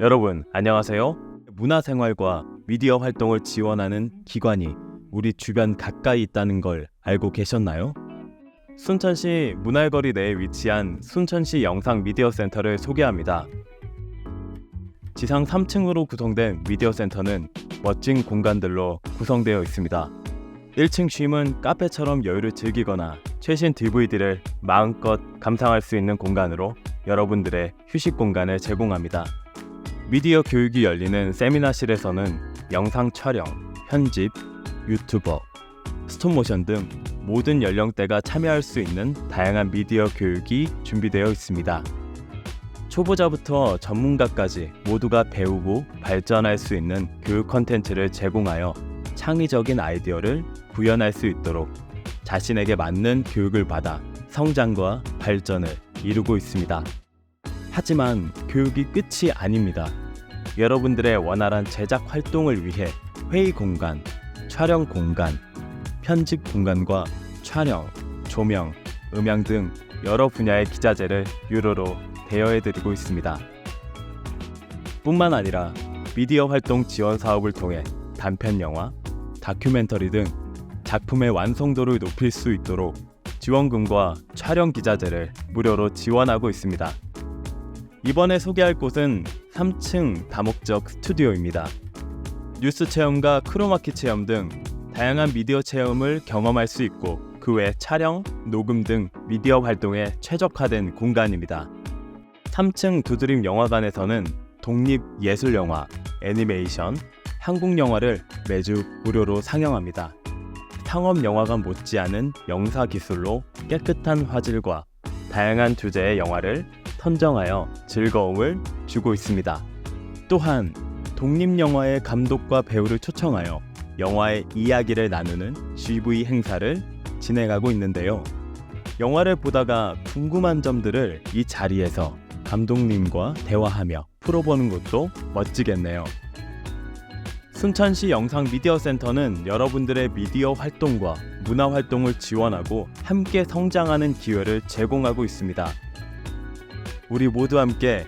여러분 안녕하세요. 문화생활과 미디어 활동을 지원하는 기관이 우리 주변 가까이 있다는 걸 알고 계셨나요? 순천시 문할거리 내에 위치한 순천시 영상 미디어 센터를 소개합니다. 지상 3층으로 구성된 미디어 센터는 멋진 공간들로 구성되어 있습니다. 1층 쉼은 카페처럼 여유를 즐기거나 최신 DVD를 마음껏 감상할 수 있는 공간으로 여러분들의 휴식 공간을 제공합니다. 미디어 교육이 열리는 세미나실에서는 영상 촬영, 편집, 유튜버, 스톱모션 등 모든 연령대가 참여할 수 있는 다양한 미디어 교육이 준비되어 있습니다. 초보자부터 전문가까지 모두가 배우고 발전할 수 있는 교육 컨텐츠를 제공하여 창의적인 아이디어를 구현할 수 있도록 자신에게 맞는 교육을 받아 성장과 발전을 이루고 있습니다. 하지만 교육이 끝이 아닙니다. 여러분들의 원활한 제작 활동을 위해 회의 공간, 촬영 공간, 편집 공간과 촬영, 조명, 음향 등 여러 분야의 기자재를 유료로 대여해드리고 있습니다. 뿐만 아니라 미디어 활동 지원 사업을 통해 단편 영화, 다큐멘터리 등 작품의 완성도를 높일 수 있도록 지원금과 촬영 기자재를 무료로 지원하고 있습니다. 이번에 소개할 곳은 3층 다목적 스튜디오입니다. 뉴스 체험과 크로마키 체험 등 다양한 미디어 체험을 경험할 수 있고 그 외 촬영, 녹음 등 미디어 활동에 최적화된 공간입니다. 3층 두드림 영화관에서는 독립 예술 영화, 애니메이션, 한국 영화를 매주 무료로 상영합니다. 상업 영화관 못지않은 영사 기술로 깨끗한 화질과 다양한 주제의 영화를 선정하여 즐거움을 주고 있습니다. 또한 독립 영화의 감독과 배우를 초청하여 영화의 이야기를 나누는 GV 행사를 진행하고 있는데요. 영화를 보다가 궁금한 점들을 이 자리에서 감독님과 대화하며 풀어보는 것도 멋지겠네요. 순천시 영상 미디어 센터는 여러분들의 미디어 활동과 문화 활동을 지원하고 함께 성장하는 기회를 제공하고 있습니다. 우리 모두 함께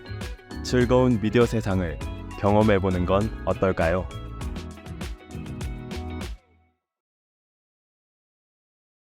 즐거운 미디어 세상을 경험해 보는 건 어떨까요?